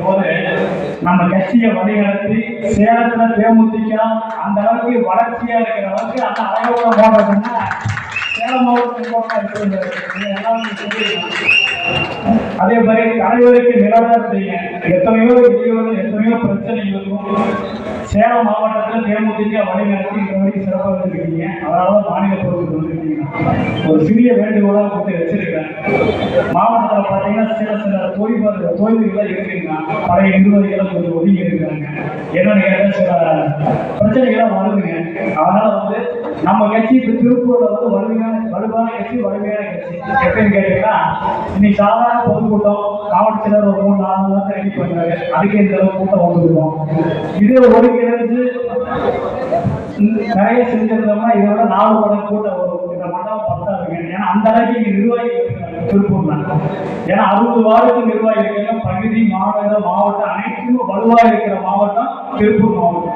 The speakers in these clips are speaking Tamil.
போது நம்ம கட்சியை வழிநடத்தி சேலத்துல தேமுதிக அந்த அளவுக்கு வளர்ச்சியா இருக்கிற அளவுக்கு அந்த அலையோட போடுறதுன்னா சேலம் மாவட்டம் அதே மாதிரி தலைவருக்கு நிலவரத்தைங்க எத்தனையோ இடையூறுகள் எத்தனையோ பிரச்சனைகளுக்கும் சேலம் மாவட்டத்தில் தேமுதிக வழிநடத்தி இந்த மாதிரி சிறப்பாக வச்சிருக்கீங்க அதனால மாநில பொறுப்பு வந்திருக்கீங்க. ஒரு சிறிய வேண்டுகோளாக கொடுத்து மாவட்டத்தில் பார்த்தீங்கன்னா சில சில தொய்வு தொழில்கள்லாம் இருக்குங்கன்னா பழைய நிர்வாகிகளை கொஞ்சம் ஒதுங்கி இருக்கிறாங்க என்னன்னு கேட்டால் சில பிரச்சனைகள்லாம் வருதுங்க. அதனால வந்து நம்ம கட்சி இப்போ திருப்பூரில் வந்து வலிமையான வலுவான கட்சி வலிமையான கட்சி. எப்படின்னு கேட்டீங்கன்னா இன்னைக்கு சாதாரண பொதுக்கூட்டம் மாவட்டத்தில் ஒரு மூணு நாலு தான் நேரத்தை ரெடி பண்ணாரு அதுக்கு இந்த அளவு கூட்டம் வந்துருக்கோம். இதே ஒருங்கிணைஞ்சு நிறைய செஞ்சிருந்தோம்னா இதோட நாலு மடங்கு கூட்டம் வரும். இந்த மண்டபம் பத்தாதுங்க ஏன்னா அந்த அளவுக்கு இங்க நிர்வாகிகள் இருக்காங்க திருப்பூர்ல ஏன்னா அறுபது வார்டுக்கு நிர்வாகிகள் இருக்காங்க பகுதி மாநகர மாவட்டம் அனைத்தும் வலுவா இருக்கிற மாவட்டம் திருப்பூர் மாவட்டம்.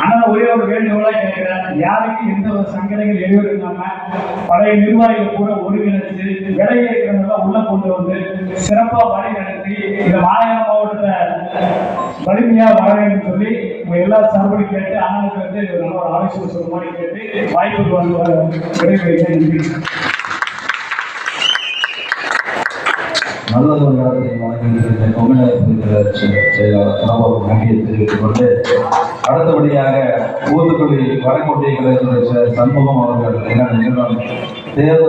ஆனால் ஒரே ஒரு வேண்டுகோளா கேட்கிறேன். யாருக்கும் எந்த ஒரு சங்கடங்கள் எதுவும் பழைய நிர்வாகிகள் கூட ஒருங்கிணைச்சு விலையை இருக்கிறவங்க உள்ள கொண்டு வந்து சிறப்பா வழி நடத்தி இந்த மாநில வலிமையா வர வேண்டும் சொல்லி எல்லா சார்படி கேட்டு அண்ணனுக்கு வந்து நல்ல ஒரு ஆலோசனை சொல்ற மாதிரி கேட்டு வாய்ப்புக்கு வந்து விரைவில் நல்ல ஒரு தொழிலாளர் செயலாளர் நன்றியை தெரிவித்துக் கொண்டு அடுத்தபடியாக ஊத்துக்குடி வடக்கோட்டை கலைஞர் சண்முகம் அவர்கள் என்ன தேர்தல்